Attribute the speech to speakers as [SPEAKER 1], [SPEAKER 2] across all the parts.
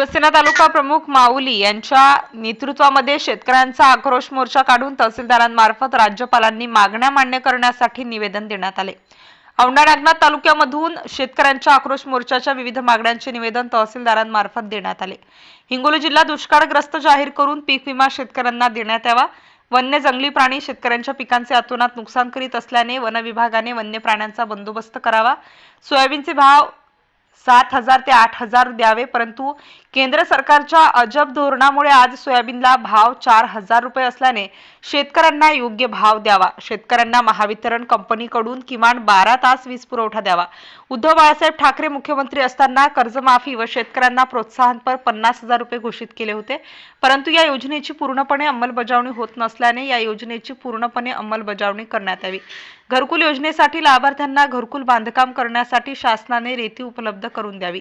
[SPEAKER 1] शिवसेना तालुका प्रमुख माऊली यांच्या नेतृत्वामध्ये शेतकऱ्यांचा आक्रोश मोर्चा काढून तहसीलदारांमार्फत राज्यपालांनी मागण्या मान्य करण्यासाठी निवेदन देण्यात आले. औंढा नागनाथ तालुक्यामधून शेतकऱ्यांच्या आक्रोश मोर्चाच्या विविध मागण्यांचे निवेदन तहसीलदारांमार्फत देण्यात आले. हिंगोली जिल्हा दुष्काळग्रस्त जाहीर करून पीक विमा शेतकऱ्यांना देण्यात यावा. वन्य जंगली प्राणी शेतकऱ्यांच्या पिकांचे अतोनात नुकसान करीत असल्याने वन विभागाने वन्य प्राण्यांचा बंदोबस्त करावा. सोयाबीनचे भाव सात हजार ते आठ हजार द्यावे परंतु केंद्र सरकारच्या अजब धोरणामुळे आज सोयाबीनला भाव चार हजार रुपये असल्याने शेतकऱ्यांना योग्य भाव द्यावा. शेतकऱ्यांना महावितरण कंपनीकडून किमान बारा तास वीज पुरवठा द्यावा. उद्धव बाळासाहेब ठाकरे मुख्यमंत्री असताना कर्जमाफी व शेतकऱ्यांना प्रोत्साहनपर पन्नास हजार रुपये घोषित केले होते. परंतु या योजनेची पूर्णपणे अंमलबजावणी होत नसल्याने या योजनेची पूर्णपणे अंमलबजावणी करण्यात यावी. घरकुल योजनेसाठी लाभार्थ्यांना घरकुल बांधकाम करण्यासाठी शासनाने रेती उपलब्ध करून द्यावी.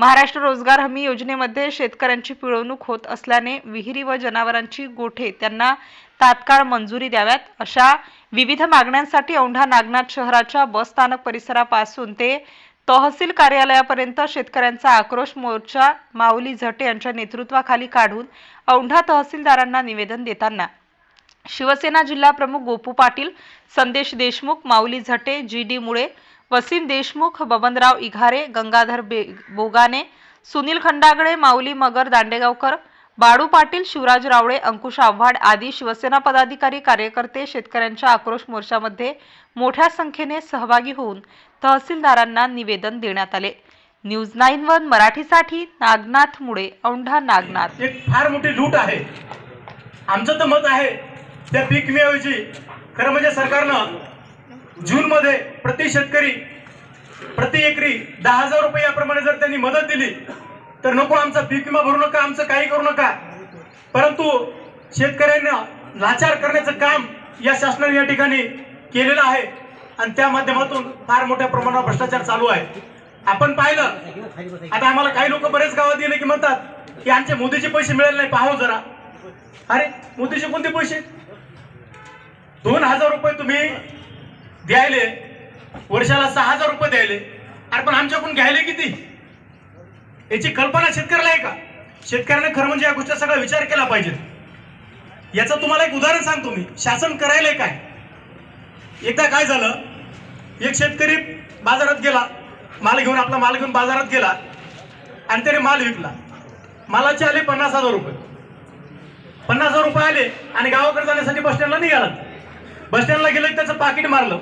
[SPEAKER 1] महाराष्ट्र रोजगार हमी योजनेमध्ये शेतकऱ्यांची पिळवणूक होत असल्याने विहिरी व जनावरांची गोठे त्यांना तात्काळ मंजुरी द्याव्यात. अशा विविध मागण्यांसाठी औंढा नागनाथ शहराच्या बस स्थानक परिसरापासून ते तहसील कार्यालयापर्यंत शेतकऱ्यांचा आक्रोश मोर्चा माऊली झटे यांच्या नेतृत्वाखाली काढून औंढा तहसीलदारांना निवेदन देताना शिवसेना जिल्हा प्रमुख गोपू पाटील संदेश देशमुख माऊली झटे जी डी मुळे वसीम देशमुख बबनराव इघारे गंगाधर बे बोगाने सुनील खंडागळे माऊली मगर दांडेगावकर बाळू पाटील शिवराज रावळे अंकुश आव्हाड आदी शिवसेना पदाधिकारी कार्यकर्ते शेतकऱ्यांच्या आक्रोश मोर्चामध्ये मोठ्या संख्येने सहभागी होऊन तहसीलदारांना निवेदन देण्यात आले. न्यूज नाईन वन मराठीसाठी नागनाथ मुळे औंढा नागनाथ.
[SPEAKER 2] एक फार मोठी लूट आहे. आमचं तर मत आहे त्या पीक विम्याऐवजी खरं म्हणजे सरकारनं जूनमध्ये प्रति शेतकरी प्रति एकरी दहा हजार रुपये याप्रमाणे जर त्यांनी मदत दिली तर नको आमचा पीक विमा भरू नका आमचं काही करू नका. परंतु शेतकऱ्यांना लाचार करण्याचं काम या शासनाने या ठिकाणी केलेलं आहे आणि त्या माध्यमातून फार मोठ्या प्रमाणावर भ्रष्टाचार चालू आहे. आपण पाहिलं आता आम्हाला काही लोक बरेच गावात गेले की म्हणतात की आमचे मोदीचे पैसे मिळाले नाही पाहू जरा. अरे मोदीचे कोणते पैसे? दोन हजार रुपये तुम्ही द्यायले. वर्षाला सहा हजार रुपये द्यायले. अरे पण आमच्याकडून घ्यायले किती? याची कल्पना शेतकऱ्याला आहे का? शेतकऱ्याने खरं म्हणजे या गोष्टीचा सगळा विचार केला पाहिजे. याचं तुम्हाला एक उदाहरण सांगतो मी. शासन करायला काय? एकदा काय झालं? एक शेतकरी बाजारात गेला. माल घेऊन आपला माल घेऊन बाजारात गेला. आणि त्याने माल विकला. मालाचे आले पन्नास हजार रुपये. पन्नास हजार रुपये आले आणि गावाकडे जाण्यासाठी बस स्टँडला निघाला. बस स्टँडला गेलं त्याचं पाकिट मारलं.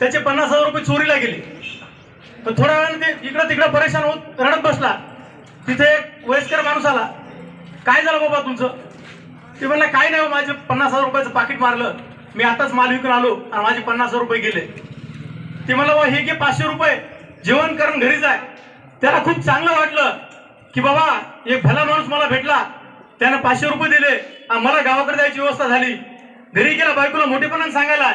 [SPEAKER 2] त्याचे पन्नास हजार रुपये चोरीला गेले. तर थोड्या वेळाने ते इकडं तिकडं परेशान होत रडत बसला. तिथे एक वयस्कर माणूस आला. काय झालं बाबा तुमचं? ते म्हणलं काय नाही हो, माझे पन्नास हजार रुपयाचं पाकिट मारलं. मी आताच माल विकून आलो आणि माझे पन्नास हजार रुपये गेले. ते म्हणलं बा हे घे पाचशे रुपये. जेवण करून घरी जाय. त्याला खूप चांगलं वाटलं की बाबा एक भला माणूस मला भेटला. त्यानं पाचशे रुपये दिले आणि मला गावाकडे जायची व्यवस्था झाली. घरी गेला बायकोला मोठेपणाने सांगायला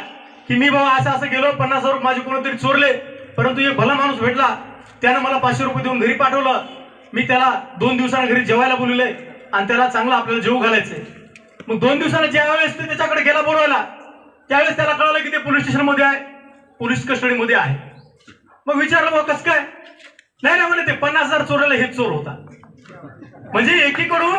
[SPEAKER 2] की मी बाबा असं असं गेलो पन्नास हजार माझे कोणतरी चोरले परंतु एक भला माणूस भेटला त्यानं मला पाचशे रुपये देऊन घरी पाठवलं. मी त्याला दोन दिवसानं घरी जेवायला बोलवले आणि त्याला चांगलं आपल्याला जेवू घालायचंय. मग दोन दिवसानं ज्यावेळेस ते त्याच्याकडे गेला बोलवायला त्यावेळेस त्याला कळलं की ते पोलीस स्टेशनमध्ये आहे पोलीस कस्टडीमध्ये आहे. मग विचारलं मग कसं काय? नाही ना म्हणे ते पन्नास हजार चोरायला हेच चोर होता. म्हणजे एकीकडून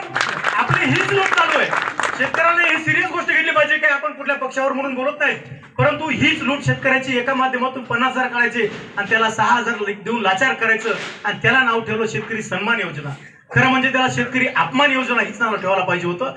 [SPEAKER 2] आपली हीच लोक चालू आहे. शेतकऱ्याने ही सिरियस गोष्ट घेतली पाहिजे काय आपण कुठल्या पक्षावर म्हणून बोलत नाही. परंतु हीच लूट शेतकऱ्याची एका माध्यमातून पन्नास हजार काढायचे आणि त्याला सहा हजार देऊन लाचार करायचं आणि त्याला नाव ठेवलं शेतकरी सन्मान योजना. खरं म्हणजे त्याला शेतकरी अपमान योजना हीच नाव ठेवायला पाहिजे होतं.